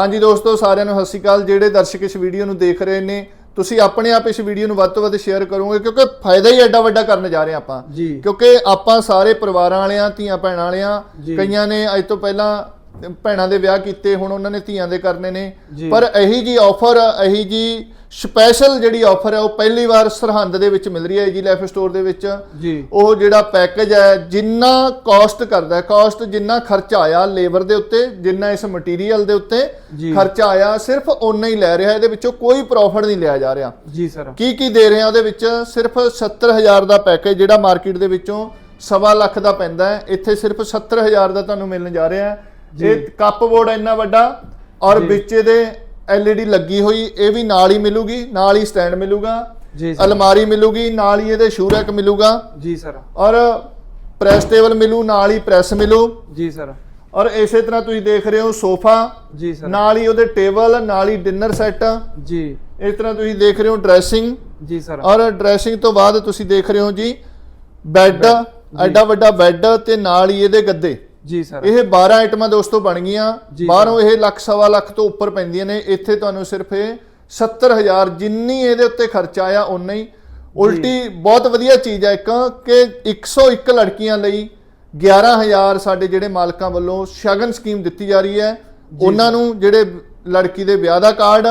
ਹਾਂਜੀ ਦੋਸਤੋ ਸਾਰਿਆਂ ਨੂੰ ਸਤਿ ਸ਼੍ਰੀ ਅਕਾਲ। ਜਿਹੜੇ ਦਰਸ਼ਕ ਇਸ ਵੀਡੀਓ ਨੂੰ ਦੇਖ ਰਹੇ ਨੇ ਤੁਸੀਂ ਆਪਣੇ ਆਪ ਇਸ ਵੀਡੀਓ ਨੂੰ ਵੱਧ ਤੋਂ ਵੱਧ ਸ਼ੇਅਰ ਕਰੋਗੇ ਕਿਉਂਕਿ ਫਾਇਦਾ ਹੀ ਐਡਾ ਵੱਡਾ ਕਰਨ ਜਾ ਰਹੇ ਆਪਾਂ। ਕਿਉਂਕਿ ਆਪਾਂ ਸਾਰੇ ਪਰਿਵਾਰਾਂ ਵਾਲਿਆਂ ਧੀਆਂ ਭੈਣਾਂ ਵਾਲਿਆਂ। ਕਈਆਂ ਨੇ ਅੱਜ ਤੋਂ ਪਹਿਲਾਂ ਭੈਣਾਂ ਦੇ ਵਿਆਹ ਕੀਤੇ ਹੁਣ ਉਹਨਾਂ ਨੇ ਧੀਆਂ ਦੇ ਕਰਨੇ ਨੇ। ਪਰ ਇਹੀ ਜੀ ਆਫਰ ਇਹੀ ਜੀ ਸਪੈਸ਼ਲ ਜਿਹੜੀ ਆਫਰ ਹੈ ਉਹ ਪਹਿਲੀ ਵਾਰ ਸਰਹੰਦ ਦੇ ਵਿੱਚ ਮਿਲ ਰਹੀ ਹੈ ਜੀ ਲਾਈਫ ਸਟੋਰ ਦੇ ਵਿੱਚ। ਉਹ ਜਿਹੜਾ ਪੈਕੇਜ ਹੈ ਜਿੰਨਾ ਕਾਸਟ ਕਰਦਾ ਹੈ ਕਾਸਟ ਜਿੰਨਾ ਖਰਚਾ ਆਇਆ ਲੇਬਰ ਦੇ ਉੱਤੇ ਜਿੰਨਾ ਇਸ ਮਟੀਰੀਅਲ ਦੇ ਉੱਤੇ। ਖਰਚਾ ਆਇਆ ਸਿਰਫ ਓਨਾ ਹੀ ਲੈ ਰਿਹਾ ਇਹਦੇ ਵਿੱਚੋਂ ਕੋਈ ਪ੍ਰੋਫਿਟ ਨਹੀਂ ਲਿਆ ਜਾ ਰਿਹਾ। ਜੀ ਸਰ ਕੀ ਕੀ ਦੇ ਰਹੇ ਆ ਉਹਦੇ ਵਿੱਚ? ਸਿਰਫ 70000 ਦਾ ਪੈਕੇਜ ਜਿਹੜਾ ਮਾਰਕੀਟ ਦੇ ਵਿੱਚੋਂ ਸਵਾ ਲੱਖ ਦਾ ਪੈਂਦਾ ਹੈ ਇੱਥੇ ਸਿਰਫ 70000 ਦਾ ਤੁਹਾਨੂੰ ਮਿਲਣ ਜਾ ਰਿਹਾ ਹੈ। ਇਹ ਕੱਪ ਬੋਰਡ ਇੰਨਾ ਵੱਡਾ ਔਰ। ਵਿੱਚ ਇਹਦੇ LED ਲੱਗੀ ਹੋਈ ਇਹ ਵੀ ਨਾਲ ਹੀ ਮਿਲੂਗੀ ਨਾਲ ਹੀ ਸਟੈਂਡ ਮਿਲੂਗਾ ਜੀ ਸਰ ਅਲਮਾਰੀ ਮਿਲੂਗੀ ਨਾਲ ਹੀ ਇਹਦੇ ਸ਼ੂ ਰੈਕ ਮਿਲੂਗਾ। ਜੀ ਸਰ ਔਰ ਪ੍ਰੈਸ ਟੇਬਲ ਮਿਲੂ ਨਾਲ ਹੀ ਪ੍ਰੈਸ ਮਿਲੂ। ਜੀ ਸਰ ਔਰ ਇਸੇ ਤਰ੍ਹਾਂ ਤੁਸੀਂ ਦੇਖ ਰਹੇ ਹੋ ਸੋਫਾ ਜੀ ਸਰ ਨਾਲ ਹੀ ਉਹਦੇ ਟੇਬਲ ਨਾਲ ਹੀ ਡਿਨਰ ਸੈੱਟ ਜੀ। ਇਸ ਤਰ੍ਹਾਂ ਤੁਸੀਂ ਦੇਖ ਰਹੇ ਹੋ ਡਰੈਸਿੰਗ ਜੀ ਸਰ ਔਰ ਡਰੈਸਿੰਗ ਤੋਂ ਬਾਅਦ ਤੁਸੀਂ ਦੇਖ ਰਹੇ ਹੋ ਜੀ ਬੈੱਡ ਐਡਾ ਵੱਡਾ ਬੈੱਡ ਤੇ ਨਾਲ ਹੀ ਇਹਦੇ ਗੱਦੇ। ਜੀ ਸਰ। ਇਹ 12 ਆਈਟਮਾਂ ਦੋਸਤੋ ਬਣ ਗਈਆਂ। ਬਾਹਰੋਂ ਇਹ ਲੱਖ ਸਵਾ ਲੱਖ ਤੋਂ ਉੱਪਰ ਪੈਂਦੀਆਂ ਨੇ। ਇੱਥੇ ਤੁਹਾਨੂੰ ਸਿਰਫ ਇਹ 70000 ਜਿੰਨੀ ਇਹਦੇ ਉੱਤੇ ਖਰਚਾ ਆਇਆ ਉਨਾ ਹੀ। ਉਲਟੀ ਬਹੁਤ ਵਧੀਆ ਚੀਜ਼ ਹੈ ਇੱਕ ਕਿ 101 ਲੜਕੀਆਂ ਲਈ 11000 ਸਾਡੇ ਜਿਹੜੇ ਮਾਲਕਾਂ ਵੱਲੋਂ ਸ਼ਗਨ ਸਕੀਮ ਦਿੱਤੀ ਜਾ ਰਹੀ ਹੈ। ਉਹਨਾਂ ਨੂੰ ਜਿਹੜੇ ਲੜਕੀ ਦੇ ਵਿਆਹ ਦਾ ਕਾਰਡ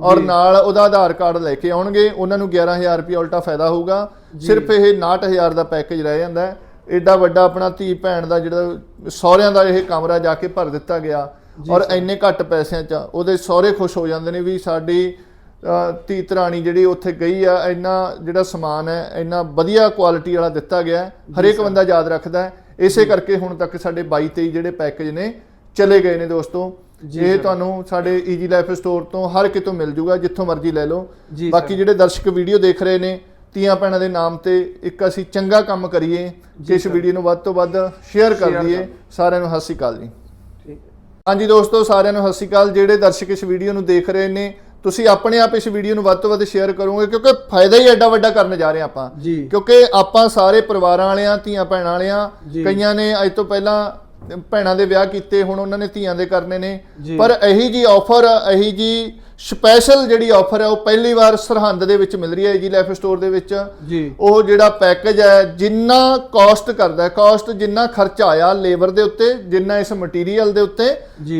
ਔਰ ਨਾਲ ਉਹਦਾ ਆਧਾਰ ਕਾਰਡ ਲੈ ਕੇ ਆਉਣਗੇ। ਉਹਨਾਂ ਨੂੰ 11000 ਰੁਪਏ ਉਲਟਾ ਫਾਇਦਾ ਹੋਊਗਾ। ਸਿਰਫ ਇਹ 69000 ਦਾ ਪੈਕੇਜ ਰਹਿ ਜਾਂਦਾ ਹੈ। ਐਡਾ ਵੱਡਾ ਆਪਣਾ ਧੀ ਭੈਣ ਦਾ ਜਿਹੜਾ ਸਹੁਰਿਆਂ ਦਾ ਇਹ ਕਮਰਾ ਜਾ ਕੇ ਭਰ ਦਿੱਤਾ ਗਿਆ ਔਰ ਇੰਨੇ ਘੱਟ ਪੈਸਿਆਂ 'ਚ ਉਹਦੇ ਸਹੁਰੇ ਖੁਸ਼ ਹੋ ਜਾਂਦੇ ਨੇ ਵੀ ਸਾਡੀ ਧੀ ਧਰਾਣੀ ਜਿਹੜੀ ਉੱਥੇ ਗਈ ਆ ਇੰਨਾ ਜਿਹੜਾ ਸਮਾਨ ਹੈ ਇੰਨਾ ਵਧੀਆ ਕੁਆਲਿਟੀ ਵਾਲਾ ਦਿੱਤਾ ਗਿਆ। ਹਰੇਕ ਬੰਦਾ ਯਾਦ ਰੱਖਦਾ ਹੈ ਇਸੇ ਕਰਕੇ ਹੁਣ ਤੱਕ ਸਾਡੇ 22 23 ਜਿਹੜੇ ਪੈਕੇਜ ਨੇ ਚਲੇ ਗਏ ਨੇ ਦੋਸਤੋ ਇਹ। ਤੁਹਾਨੂੰ ਸਾਡੇ ਈਜੀ ਲਾਈਫ ਸਟੋਰ ਤੋਂ ਹਰ ਕਿਤੋਂ ਮਿਲ ਜੂਗਾ ਜਿੱਥੋਂ ਮਰਜ਼ੀ ਲੈ ਲਓ ਬਾਕੀ। ਜਿਹੜੇ ਦਰਸ਼ਕ ਵੀਡੀਓ ਦੇਖ ਰਹੇ ਨੇ ਧੀਆਂ ਭੈਣਾਂ ਦੇ ਨਾਮ ਤੇ ਇੱਕ ਅਸੀਂ ਚੰਗਾ ਕੰਮ ਕਰੀਏ ਇਸ। ਵੀਡੀਓ ਨੂੰ ਵੱਧ ਤੋਂ ਵੱਧ ਸ਼ੇਅਰ ਕਰ ਦਈਏ। ਸਾਰਿਆਂ ਨੂੰ ਸਤਿ ਸ਼੍ਰੀ ਅਕਾਲ ਜੀ। ਹਾਂਜੀ ਦੋਸਤੋ ਸਾਰਿਆਂ ਨੂੰ ਸਤਿ ਸ਼੍ਰੀ ਅਕਾਲ ਜਿਹੜੇ ਦਰਸ਼ਕ ਇਸ ਵੀਡੀਓ ਨੂੰ ਦੇਖ ਰਹੇ ਨੇ ਤੁਸੀਂ ਆਪਣੇ ਆਪ ਇਸ ਵੀਡੀਓ ਨੂੰ ਵੱਧ ਤੋਂ ਵੱਧ ਸ਼ੇਅਰ ਕਰੋਗੇ ਕਿਉਂਕਿ ਫਾਇਦਾ ਹੀ ਐਡਾ ਵੱਡਾ ਕਰਨ ਜਾ ਰਹੇ ਆਪਾਂ ਕਿਉਂਕਿ ਆਪਾਂ ਸਾਰੇ ਪਰਿਵਾਰਾਂ ਵਾਲਿਆਂ ਧੀਆਂ ਭੈਣਾਂ ਵਾਲਿਆਂ। ਕਈਆਂ ਨੇ ਅੱਜ ਤੋਂ ਪਹਿਲਾਂ ਭੈਣਾਂ ਦੇ ਵਿਆਹ ਕੀਤੇ ਹੁਣ ਉਹਨਾਂ ਨੇ ਧੀਆਂ ਦੇ ਕਰਨੇ ਨੇ। ਪਰ ਇਹੀ ਜੀ ਆਫਰ ਇਹੀ ਜੀ ਸਪੈਸ਼ਲ ਜਿਹੜੀ ਆਫਰ ਹੈ ਉਹ ਪਹਿਲੀ ਵਾਰ ਸਰਹੰਦ ਦੇ ਵਿੱਚ ਮਿਲ ਰਹੀ ਹੈ ਜੀ ਲਾਈਫ ਸਟੋਰ ਦੇ ਵਿੱਚ। ਜੀ। ਉਹ ਜਿਹੜਾ ਪੈਕੇਜ ਹੈ ਜਿੰਨਾ ਕਾਸਟ ਕਰਦਾ ਹੈ ਕਾਸਟ ਜਿੰਨਾ ਖਰਚਾ ਆਇਆ ਲੇਬਰ ਦੇ ਉੱਤੇ ਜਿੰਨਾ ਇਸ ਮਟੀਰੀਅਲ ਦੇ ਉੱਤੇ।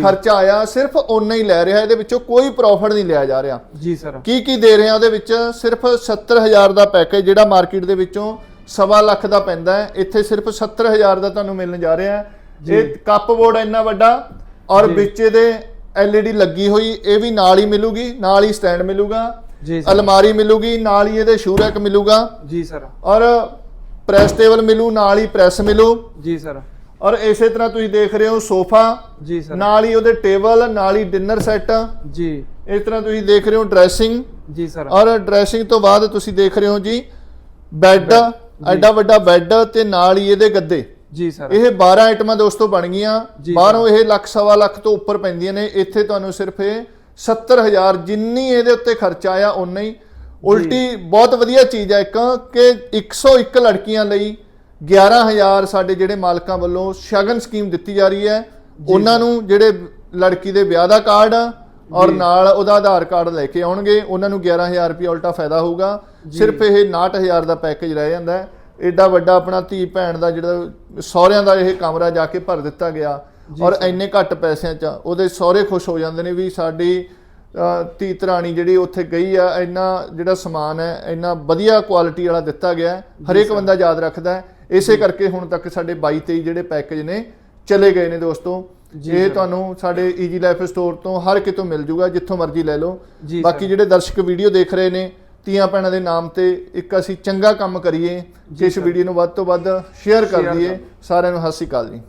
ਖਰਚਾ ਆਇਆ ਸਿਰਫ ਓਨਾ ਹੀ ਲੈ ਰਿਹਾ ਇਹਦੇ ਵਿੱਚੋਂ ਕੋਈ ਪ੍ਰੋਫਿਟ ਨਹੀਂ ਲਿਆ ਜਾ ਰਿਹਾ। ਜੀ ਸਰ ਕੀ ਕੀ ਦੇ ਰਹੇ ਆ ਉਹਦੇ ਵਿੱਚ? ਸਿਰਫ 70000 ਦਾ ਪੈਕੇਜ ਜਿਹੜਾ ਮਾਰਕੀਟ ਦੇ ਵਿੱਚੋਂ ਸਵਾ ਲੱਖ ਦਾ ਪੈਂਦਾ ਹੈ ਇੱਥੇ ਸਿਰਫ 70000 ਦਾ ਤੁਹਾਨੂੰ ਮਿਲਣ ਜਾ ਰਿਹਾ ਹੈ। ਇਹ ਕੱਪ ਬੋਰਡ ਇੰਨਾ ਵੱਡਾ ਔਰ। ਵਿੱਚ ਇਹਦੇ LED ਲੱਗੀ ਹੋਈ ਇਹ ਵੀ ਨਾਲ ਹੀ ਮਿਲੂਗੀ ਨਾਲ ਹੀ ਸਟੈਂਡ ਮਿਲੂਗਾ ਜੀ ਸਰ। ਅਲਮਾਰੀ ਮਿਲੂਗੀ ਨਾਲ ਹੀ ਇਹਦੇ ਸ਼ੂ ਰੈਕ ਮਿਲੂਗਾ। ਜੀ ਸਰ। ਔਰ ਪ੍ਰੈਸ ਟੇਬਲ ਮਿਲੂ ਨਾਲ ਹੀ ਪ੍ਰੈਸ ਮਿਲੂ। ਜੀ ਸਰ। ਔਰ ਇਸੇ ਤਰ੍ਹਾਂ ਤੁਸੀਂ ਦੇਖ ਰਹੇ ਹੋ ਸੋਫਾ ਜੀ ਸਰ। ਨਾਲ ਹੀ ਉਹਦੇ ਟੇਬਲ ਨਾਲ ਹੀ ਡਿਨਰ ਸੈੱਟ ਜੀ। ਇਸ ਤਰ੍ਹਾਂ ਤੁਸੀਂ ਦੇਖ ਰਹੇ ਹੋ ਡਰੈਸਿੰਗ ਜੀ ਸਰ। ਔਰ ਡਰੈਸਿੰਗ ਤੋਂ ਬਾਅਦ ਤੁਸੀਂ ਦੇਖ ਰਹੇ ਹੋ ਜੀ ਬੈੱਡ ਐਡਾ ਵੱਡਾ ਬੈੱਡ ਤੇ ਨਾਲ ਹੀ ਇਹਦੇ ਗੱਦੇ। ਜੀ ਸਰ। ਇਹ 12 ਆਈਟਮਾਂ ਦੋਸਤੋ ਬਣ ਗਈਆਂ। ਬਾਹਰੋਂ ਇਹ ਲੱਖ ਸਵਾ ਲੱਖ ਤੋਂ ਉੱਪਰ ਪੈਂਦੀਆਂ ਨੇ। ਇੱਥੇ ਤੁਹਾਨੂੰ ਸਿਰਫ ਇਹ 70000 ਜਿੰਨੀ ਇਹਦੇ ਉੱਤੇ ਖਰਚਾ ਆਇਆ ਉਨਾ ਹੀ। ਉਲਟੀ ਬਹੁਤ ਵਧੀਆ ਚੀਜ਼ ਹੈ ਇੱਕ ਕਿ 101 ਲੜਕੀਆਂ ਲਈ 11000 ਸਾਡੇ ਜਿਹੜੇ ਮਾਲਕਾਂ ਵੱਲੋਂ ਸ਼ਗਨ ਸਕੀਮ ਦਿੱਤੀ ਜਾ ਰਹੀ ਹੈ। ਉਹਨਾਂ ਨੂੰ ਜਿਹੜੇ ਲੜਕੀ ਦੇ ਵਿਆਹ ਦਾ ਕਾਰਡ ਆ ਔਰ ਨਾਲ ਉਹਦਾ ਆਧਾਰ ਕਾਰਡ ਲੈ ਕੇ ਆਉਣਗੇ। ਉਹਨਾਂ ਨੂੰ 11000 ਰੁਪਏ ਉਲਟਾ ਫਾਇਦਾ ਹੋਊਗਾ। ਸਿਰਫ ਇਹ 69000 ਦਾ ਪੈਕੇਜ ਰਹਿ ਜਾਂਦਾ ਹੈ। ਐਡਾ ਵੱਡਾ ਆਪਣਾ ਧੀ ਭੈਣ ਦਾ ਜਿਹੜਾ ਸਹੁਰਿਆਂ ਦਾ ਇਹ ਕਮਰਾ ਜਾ ਕੇ ਭਰ ਦਿੱਤਾ ਗਿਆ ਔਰ ਇੰਨੇ ਘੱਟ ਪੈਸਿਆਂ 'ਚ ਉਹਦੇ ਸਹੁਰੇ ਖੁਸ਼ ਹੋ ਜਾਂਦੇ ਨੇ ਵੀ ਸਾਡੀ ਧੀ ਧਰਾਣੀ ਜਿਹੜੀ ਉੱਥੇ ਗਈ ਆ ਇੰਨਾ ਜਿਹੜਾ ਸਮਾਨ ਹੈ ਇੰਨਾ ਵਧੀਆ ਕੁਆਲਿਟੀ ਵਾਲਾ ਦਿੱਤਾ ਗਿਆ। ਹਰੇਕ ਬੰਦਾ ਯਾਦ ਰੱਖਦਾ ਇਸੇ ਕਰਕੇ ਹੁਣ ਤੱਕ ਸਾਡੇ 22 23 ਜਿਹੜੇ ਪੈਕੇਜ ਨੇ ਚਲੇ ਗਏ ਨੇ ਦੋਸਤੋ ਇਹ। ਤੁਹਾਨੂੰ ਸਾਡੇ ਈਜੀ ਲਾਈਫ ਸਟੋਰ ਤੋਂ ਹਰ ਕਿਤੋਂ ਮਿਲ ਜੂਗਾ ਜਿੱਥੋਂ ਮਰਜ਼ੀ ਲੈ ਲਓ ਬਾਕੀ। ਜਿਹੜੇ ਦਰਸ਼ਕ ਵੀਡੀਓ ਦੇਖ ਰਹੇ ਨੇ ਧੀਆਂ ਭੈਣਾਂ ਦੇ ਨਾਮ ਤੇ ਇੱਕ ਅਸੀਂ ਚੰਗਾ ਕੰਮ ਕਰੀਏ ਇਸ ਵੀਡੀਓ ਨੂੰ ਵੱਧ ਤੋਂ ਵੱਧ ਸ਼ੇਅਰ ਕਰ ਦਈਏ। ਸਾਰਿਆਂ ਨੂੰ ਸਤਿ ਸ਼੍ਰੀ ਅਕਾਲ ਜੀ।